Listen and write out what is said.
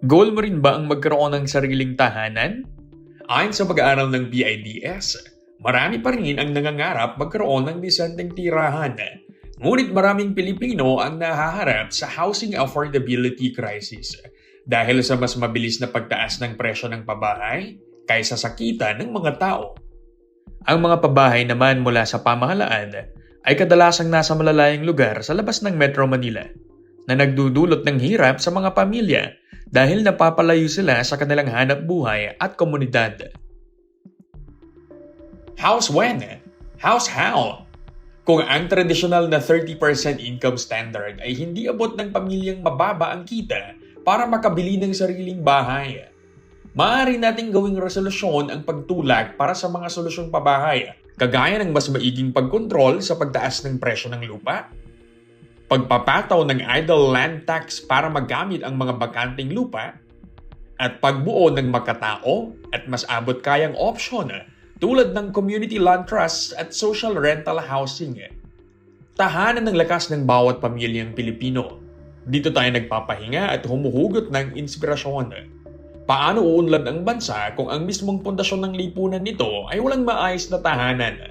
Goal mo rin ba ang magkaroon ng sariling tahanan? Ayon sa pag-aaral ng BIDS, marami pa rin ang nangangarap magkaroon ng disenteng tirahan. Ngunit maraming Pilipino ang nahaharap sa housing affordability crisis dahil sa mas mabilis na pagtaas ng presyo ng pabahay kaysa sa kita ng mga tao. Ang mga pabahay naman mula sa pamahalaan ay kadalasang nasa malalayang lugar sa labas ng Metro Manila na nagdudulot ng hirap sa mga pamilya dahil napapalayo sila sa kanilang hanap buhay at komunidad. House when? House how? Kung ang tradisyonal na 30% income standard ay hindi abot ng pamilyang mababa ang kita para makabili ng sariling bahay, maaari nating gawing resolusyon ang pagtulak para sa mga solusyong pabahay, kagaya ng mas maiging pagkontrol sa pagtaas ng presyo ng lupa, pagpapataw ng idle land tax para magamit ang mga bakanting lupa, at pagbuo ng makatao at mas abot kayang opsyon tulad ng community land trusts at social rental housing. Tahanan ng lakas ng bawat pamilyang Pilipino. Dito tayo nagpapahinga at humuhugot ng inspirasyon. Paano uunlad ang bansa kung ang mismong pundasyon ng lipunan nito ay walang maayos na tahanan?